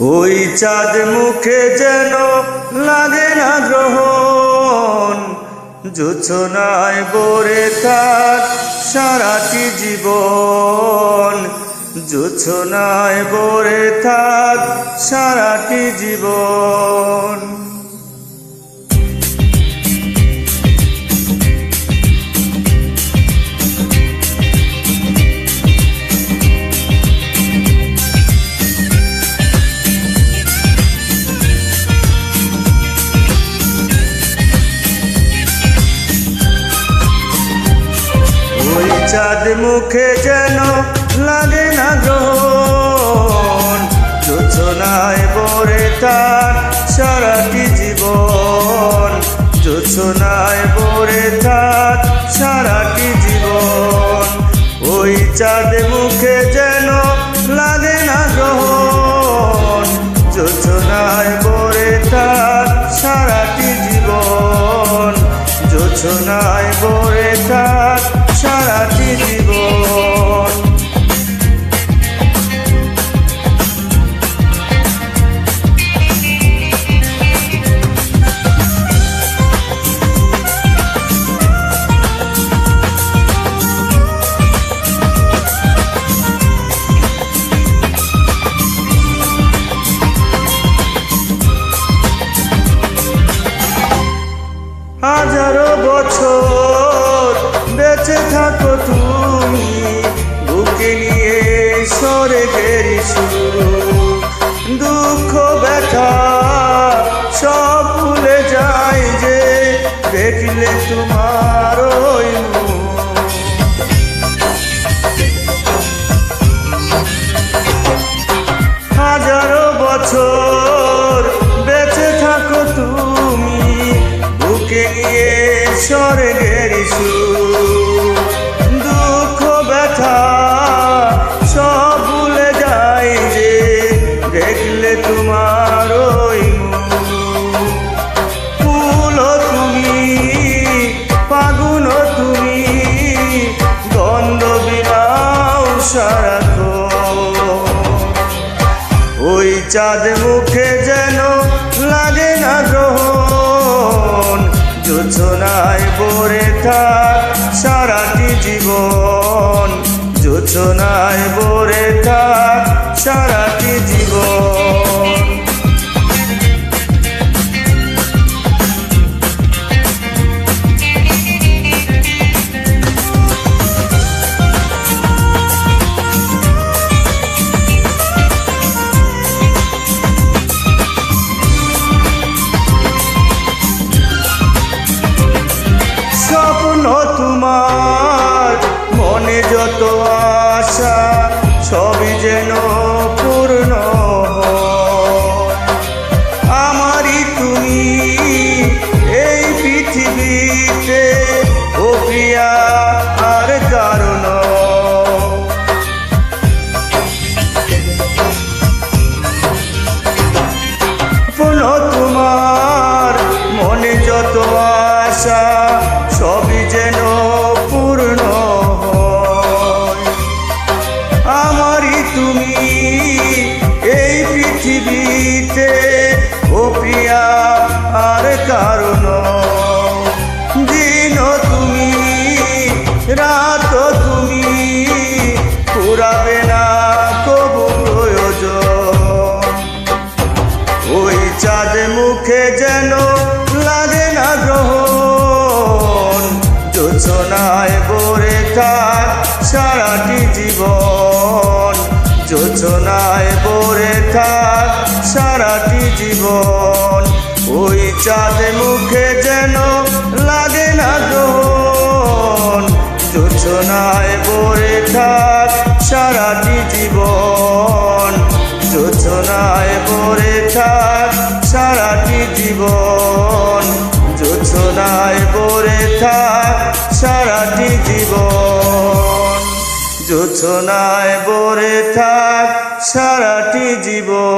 ওই চাঁদ মুখে যেন লাগে না গ্রহণ। জোছনায় বরে থাক সারাটি জীবন। জোছনায় বরে থাক সারাটি জীবন। চাঁদ মুখে যেন লাগে না গ্রহণ। যোচনায় বরে তার সারাটি জীবন। যোচনায় বরে তার সারাটি জীবন। ওই চাঁদ মুখে যেন লাগে না গ্রহণ। যোচনায় দেখলে তোমার হাজারো বছর বেঁচে থাকো তুমি, বুকে নিয়ে স্বর্গের। দুঃখ, ব্যথা সব ভুলে যায় যে, দেখলে তোমার চাঁদ মুখে नीचे যোচনায় বরে থাক সারাটি জীবন। যোচনায় বরে থাক সারাটি জীবন। ওই চাঁদ মুখে যেন লাগে না গ্রহণ। যোচনায় বরে থাক সারাটি জীবন। যোছনায় ভরে থাক সারাটি জীবন। যোছনায় ভরে থাক যোছনায় বরে থাক সারাটি জীবন।